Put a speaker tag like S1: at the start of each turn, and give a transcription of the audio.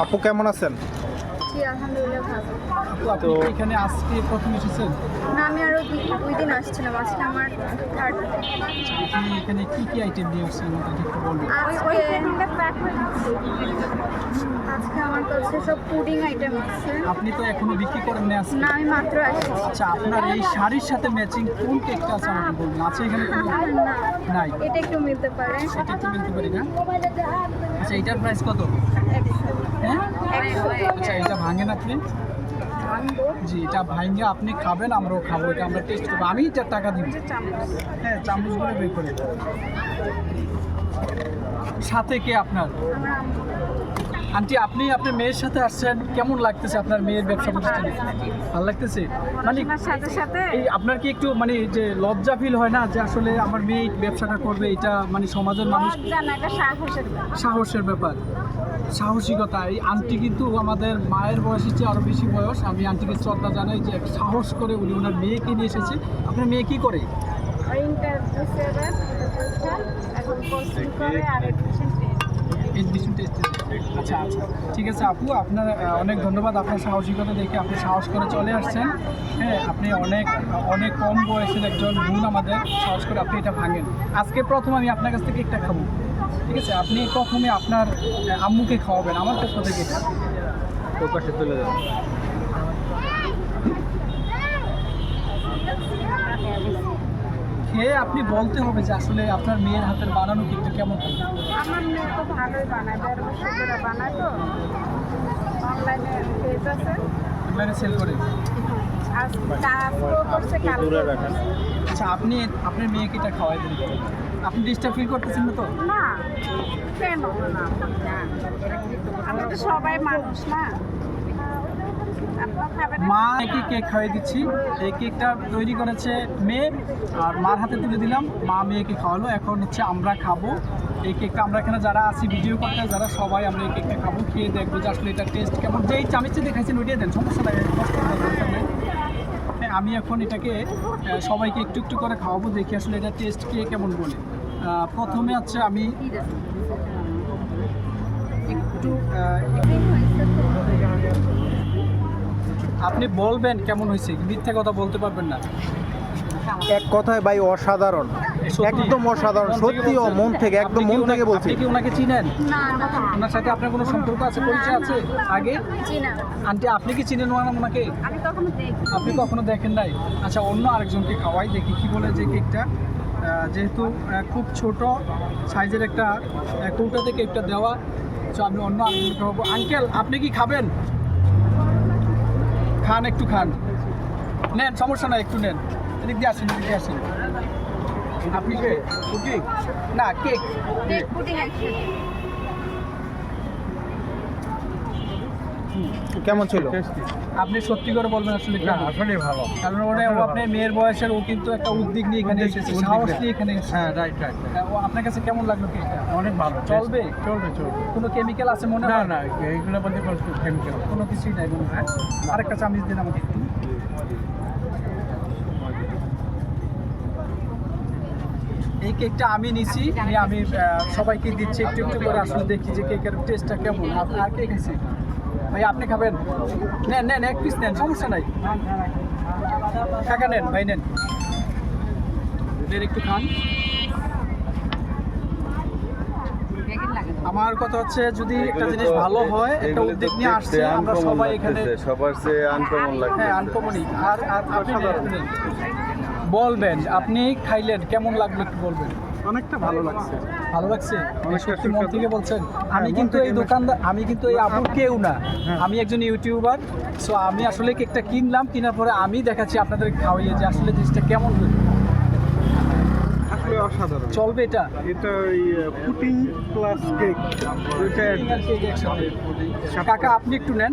S1: আপু কেমন আছেন?
S2: জি
S3: আপু আপনি এখানে আজকে প্রথম এসেছেন?
S2: না আমি দুই দিন আসছিলাম। আজকে আমার থার্ড
S3: আপনি এখানে কি কি আইটেম নিয়ে আসছেন? আমাদেরকে একটু বলবেন
S2: আজকে আমার কাছে সব পুডিং আইটেম আছে।
S3: আপনি তো এখনও বিক্রি করেন না আজকে।
S2: না আমি মাত্র আসছি।
S3: আচ্ছা আপনার এই শাড়ির সাথে ম্যাচিং কোন কেকটা আছে আমাকে বলুন। আছে এখানে কোনো? নাই।
S2: এটা একটু মিলতে পারে।
S3: সেটা একটু বলতে পারি না? আচ্ছা এটার প্রাইস কত? আচ্ছা এটা ভাঙেন আপনি জি এটা ভাঙে আপনি খাবেন আমরাও খাব এটা আমরা টেস্ট করব। আমি এটার টাকা দিব। হ্যাঁ চামচগুলো বের করে সাথে কে আপনার? আন্টি আপনি আপনার মেয়ের সাথে আসছেন কেমন লাগতেছে আপনার মেয়ের ব্যবসা প্রতিষ্ঠানে? ভালো লাগতেছে? মানে
S2: সাথে সাথে?
S3: এই আপনার কি একটু মানে যে লজ্জা ফিল হয় না যে আসলে আমার মেয়ে ব্যবসাটা করবে এটা মানে সমাজের মানুষ
S2: সাহসের
S3: ব্যাপার। সাহসিকতা। এই আন্টি কিন্তু আমাদের মায়ের বয়সের চেয়ে আরও বেশি বয়স। আমি আন্টিকে শ্রদ্ধা জানাই যে সাহস করে উনি ওনার মেয়েকে নিয়ে এসেছে। আপনার মেয়ে কী করে?
S2: ইন্টারভিউ সেভেন এখন কোচিং করে আর এডমিশন
S3: এডমিশন আচ্ছা আচ্ছা। ঠিক আছে আপু আপনার অনেক ধন্যবাদ আপনার সাহসিকতা দেখে। আপনি সাহস করে চলে আসছেন। হ্যাঁ আপনি অনেক অনেক কম বয়সের একজন বোন আমাদের। সাহস করে আপনি এটা ভাঙেন। আজকে প্রথম আমি আপনার কাছ থেকে একটা খাব। ঠিক আছে আপনি প্রথমে আপনার আম্মুকে খাওয়াবেন আমার পক্ষ থেকে এটা
S1: ওর পাশে চলে যান
S3: খেয়ে আপনি বলতে হবে যে আসলে আপনার মেয়ের হাতের বানানো কেকটা কেমন হবে।
S2: আমার মেয়ে তো ভালোই বানায় দেড় বছর ধরে বানায় তো। অনলাইনে পেজ আছে।
S3: অনলাইনে সেল করে। আচ্ছা আপনি আপনার মেয়েকে এটা খাওয়াই দিন। আপনি ডিস্টার্ব ফিল করতেছেন না তো?
S2: না কেন? না আমরা তো সবাই মানুষ না।
S3: মা কি কেক খাইয়ে দিচ্ছি। এই কেকটা তৈরি করেছে মেয়ে আর মার হাতে তুলে দিলাম। মা মেয়েকে খাওয়ালো। এখন হচ্ছে আমরা খাব। এই কেকটা আমরা এখানে যারা আছি ভিডিও করতে যারা সবাই আমরা এই কেকটা খাব। খেয়ে দেখব যে আসলে এটা টেস্ট কেমন। যেই চামিচে দেখাইছেন ওইটাই দেন। সমস্যা নাই কষ্ট করার দরকার নেই। হ্যাঁ, আমি এখন এটাকে সবাইকে একটু একটু করে খাওয়াবো, দেখি আসলে এটা টেস্ট কে কেমন বলে প্রথমে হচ্ছে আমি একটু আপনি বলবেন কেমন হয়েছে, মিথ্যে কথা বলতে পারবেন না
S1: এক কথায় ভাই অসাধারণ? একদম অসাধারণ
S3: মন থেকে
S1: সত্যি ও মন থেকে একদম মন থেকে বলছি।
S3: আপনি কি ওনাকে চিনেন?
S2: না না
S3: ওনার সাথে আপনার কোনো সম্পর্ক আছে পরিচয় আছে আগে?
S2: জি না।
S3: আন্টি আপনি কি চিনেন ওনা- ওনাকে?
S2: আমি কখনো দেখি
S3: আপনি কখনো দেখেন নাই? আচ্ছা অন্য আরেকজনকে খাওয়াই দেখি কি বলে যে কেকটা? যেহেতু খুব ছোট সাইজের একটা কৌটাতে কেকটা দেওয়া তো আমি অন্য আরেকজনকে খাওয়াবো। আঙ্কেল আপনি কি খাবেন? খান একটু খান। নেন সমস্যা নাই একটু নেন। এদিক দিয়ে আসেন এদিক দিয়ে আসেন। আপনি কে? কুকি না কেক।
S2: কেক পুডিং একসাথে।
S1: কেমন ছিল?
S3: আপনি সত্যি করে বলবেন আসলে
S4: না? আসলে ভালো।
S3: কারণ ওটা আপনার মেয়ের বয়সের ও কিন্তু একটা উদ্যোগ নিয়ে এখানে এসেছে সাহস
S4: নিয়ে।
S3: এখানে এসেছে।
S4: হ্যাঁ রাইট রাইট
S3: হ্যাঁ, আপনার কাছে কেমন লাগল কেকটা?
S4: অনেক ভালো
S3: চলবে?
S4: চলবে চলবে।
S3: কোনো কেমিক্যাল আছে মনে
S4: না
S3: হয়?
S4: না এইগুলো বলতে কোনো কেমিক্যাল
S3: কোনো কিছুই নাই মনে হয়। আরেকটা চামিচ দিন আমাকে একটু। এই কেকটা আমি নিছি নিয়ে আমি সবাইকে দিচ্ছি একটু একটু করে আসলে দেখি যে কেকের টেস্টটা কেমন। আপ- আর কে খেয়েছে? ভাই আপনি খাবেন? নেন নেন এক পিস নেন সমস্যা নাই। কাকা নেন ভাই নেন। একটু খান। আমার কথা হচ্ছে যদি একটা জিনিস ভালো হয় একটা উদ্যোগ নিয়ে আসছে আমরা সবাই এখানে
S5: সবার চেয়ে আনকমন লাগছে
S3: হ্যাঁ আনকমনই আর আর আপনি। বলবেন আপনি খাইলেন কেমন লাগল একটু বলবেন?
S4: অনেকটা ভালো লাগছে।
S3: ভালো লাগছে? সত্যি মন থেকে বলছেন।
S4: হ্যাঁ,
S3: আমি কিন্তু এই দোকানদার আমি কিন্তু এই আপুর কেউ না।
S4: হ্যাঁ।
S3: আমি একজন ইউটিউবার সো আমি আসলে কেকটা কিনলাম কেনার পরে আমি দেখাচ্ছি আপনাদের খাওয়াইয়ে যে আসলে জিনিসটা কেমন হলো
S4: আসলে অসাধারণ।
S3: চলবে এটা?
S4: এটা ওই পুটিং প্লাস কেক
S3: কাকা আপনি একটু নেন।